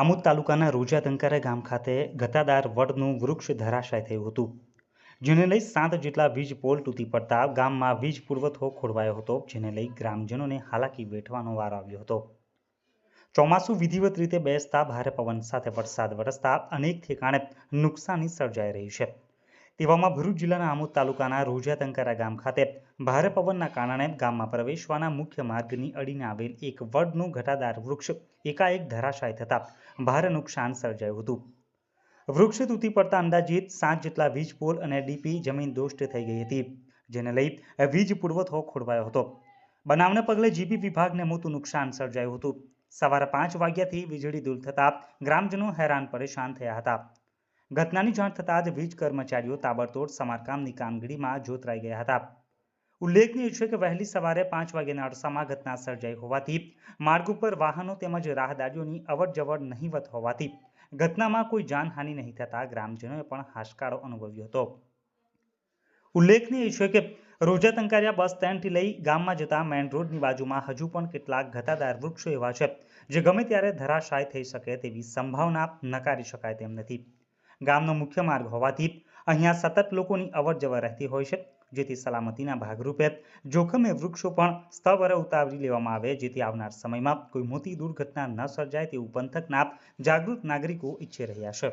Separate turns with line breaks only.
આમોદ તાલુકાના રોજા તંકારા ગામ ખાતે ગતાદાર વડનું વૃક્ષ ધરાશાય થયું હતું, જેને લઈ સાત જેટલા વીજ પોલ તૂટી પડતા ગામમાં વીજ પુરવઠો ખોરવાયો હતો, જેને લઈ ગ્રામજનોને હાલાકી વેઠવાનો વારો આવ્યો હતો. ચોમાસું વિધિવત રીતે બેસતા ભારે પવન સાથે વરસાદ વરસતા અનેક ઠેકાણે નુકસાની સર્જાઈ રહી છે. તેવામાં ભરૂચ જિલ્લાના આમોદ તાલુકાના રોજા તંકારા ગામ ખાતે ભારે પવનના કારણે ગામમાં પ્રવેશવાના મુખ્ય માર્ગની અડીને આવેલ એક વડનું ઘટાદાર વૃક્ષ એકાએક ધરાશાય થતાં ભારે નુકસાન સર્જાયું હતું. વૃક્ષ તૂટી પડતા અંદાજિત સાત જેટલા વીજ પોલ અને ડીપી જમીન દોષ્ટ થઈ ગઈ હતી, જેને લઈ વીજ પુરવઠો ખોરવાયો હતો. બનાવને પગલે જીબી વિભાગને મોટું નુકસાન સર્જાયું હતું. સવારે પાંચ વાગ્યાથી વીજળી દૂર થતાં ગ્રામજનો હેરાન પરેશાન થયા હતા. ઘટનાની જાણ થતાં જ વીજ કર્મચારીઓ તાબડતોડ સમારકામની કામગીરીમાં જોતરાઈ ગયા હતા. ઉલ્લેખનીય છે કે વહેલી સવારે પાંચ વાગ્યાના અરસામાં ઘટના સર્જાઈ હોવાથી માર્ગ ઉપર વાહનો તેમજ રાહદારીઓની અવરજવર નહીવત હોવાથી ઘટનામાં કોઈ જાનહાનિ નહીં થતાં ગ્રામજનોએ પણ હાશકારો અનુભવ્યો હતો. ઉલ્લેખનીય છે કે રોજા તંકારિયા બસ સ્ટેન્ડથી લઈ ગામમાં જતા મેઇન રોડની બાજુમાં હજુ પણ કેટલાક ઘટાદાર વૃક્ષો એવા છે, જે ગમે ત્યારે ધરાશાય થઈ શકે તેવી સંભાવના નકારી શકાય તેમ નથી. ગામનો મુખ્ય માર્ગ હોવાથી અહીંયા સતત લોકોની અવર જવર રહેતી હોય છે, જેથી સલામતીના ભાગરૂપે જોખમે વૃક્ષો પણ સ્થવરે ઉતારી લેવામાં આવે, જેથી આવનાર સમયમાં કોઈ મોટી દુર્ઘટના ન સર્જાય તેવું પંથકના જાગૃત નાગરિકો ઈચ્છી રહ્યા છે.